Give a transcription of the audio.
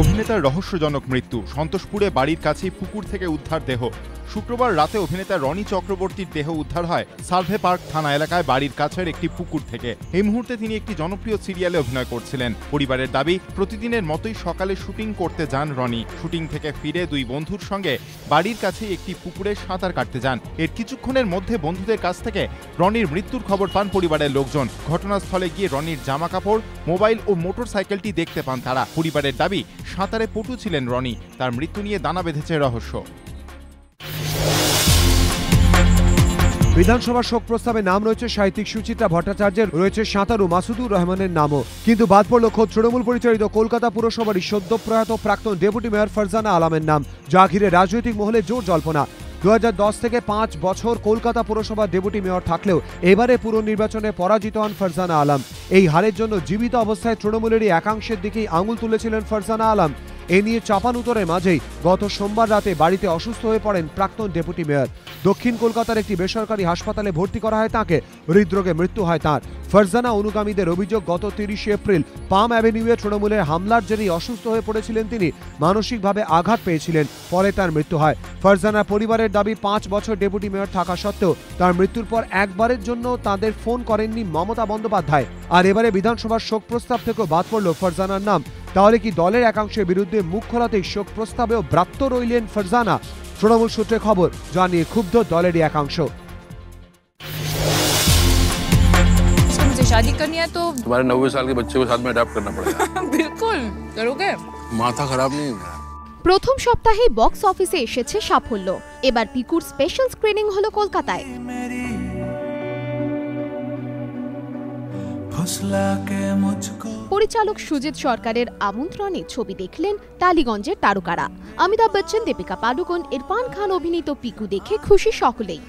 অভিনেতার রহস্যজনক মৃত্যু। সন্তোষপুরে বাড়ির কাছেই পুকুর থেকে উদ্ধার দেহ। শুক্রবার রাতে অভিনেতা রনি চক্রবর্তীর দেহ উদ্ধার হয় সার্ভে পার্ক থানা এলাকায় বাড়ির কাছের একটি পুকুর থেকে। এই মুহূর্তে তিনি একটি জনপ্রিয় সিরিয়ালে অভিনয় করছিলেন। পরিবারের দাবি, প্রতিদিনের মতোই সকালে শুটিং করতে যান রনি। শুটিং থেকে ফিরে দুই বন্ধুর সঙ্গে বাড়ির কাছে একটি পুকুরে সাঁতার কাটতে যান। এর কিছুক্ষণের মধ্যে বন্ধুদের কাছ থেকে রনির মৃত্যুর খবর পান পরিবারের লোকজন। ঘটনাস্থলে গিয়ে রনির জামা কাপড় মোবাইল ও মোটর সাইকেলটি দেখতে পান তারা। পরিবারের দাবি, সাঁতারে পটু ছিলেন রনি। তার মৃত্যু নিয়ে দানা বেঁধেছে রহস্য। বিধানসভার শোক প্রস্তাবে নাম রয়েছে সাহিত্যিক সুচিত্রা ভট্টাচার্যের, রয়েছে সাঁতারু মাসুদুর রহমানের নামও। কিন্তু বাদ পড়ল খোদ তৃণমূল পরিচালিত কলকাতা পুরসভারই সদ্য প্রয়াত প্রাক্তন ডেপুটি মেয়র ফারজানা আলামের নাম, যা ঘিরে রাজনৈতিক মহলে জোর জল্পনা। দু হাজার দশ থেকে পাঁচ বছর কলকাতা পুরসভার ডেপুটি মেয়র থাকলেও এবারে পুর নির্বাচনে পরাজিত হন ফারজানা আলম। এই হারের জন্য জীবিত অবস্থায় তৃণমূলেরই একাংশের দিকেই আঙুল তুলেছিলেন ফারজানা আলম। এ নিয়ে চাপান উত্তরের মাঝেই গত সোমবার রাতে বাড়িতে অসুস্থ হয়ে পড়েন প্রাক্তন ডেপুটি মেয়র। দক্ষিণ কলকাতার একটি বেসরকারি হাসপাতালে ভর্তি করা হয় তাকে। হৃদরোগে মৃত্যু হয় তার। ফারজানা অনুগামীদের অভিযোগ, গত তিরিশে এপ্রিল পাম অ্যাভিনিউয়ে তৃণমূলের হামলার জেরেই অসুস্থ হয়ে পড়েছিলেন তিনি। মানসিকভাবে আঘাত পেয়েছিলেন, পরে তার মৃত্যু হয়। ফারজানা পরিবারের দাবি, পাঁচ বছর ডেপুটি মেয়র থাকা সত্ত্বেও তার মৃত্যুর পর একবারের জন্য তাদের ফোন করেননি মমতা বন্দ্যোপাধ্যায়। আর এবারে বিধানসভার শোক প্রস্তাব থেকেও বাদ পড়ল ফারজানার নাম। তাহলে কি দলের একাংশের বিরুদ্ধে মুখ খোলাতেই শোক প্রস্তাবেও ব্রাত্য রইলেন ফারজানা? তৃণমূল সূত্রে খবর যা নিয়ে ক্ষুব্ধ দলেরই একাংশ। मुझे शादी करनी है तो तुम्हारे नब्बे साल के बच्चे को साथ में अडाप्ट करना पड़ेगा बिल्कुल करोगे माथा खराब नहीं है मेरा প্রথম সপ্তাহেই বক্স অফিসে এসেছে সাফল্য এবার পিকুর স্পেশাল স্ক্রিনিং হলো কলকাতায় পরিচালক সুজিত সরকারের আমন্ত্রণে ছবি দেখলেন টালিগঞ্জের তারকারা অমিতাভ বচ্চন দীপিকা পাডুকোন ইরফান খান অভিনীত পিকু দেখে খুশি সকলেই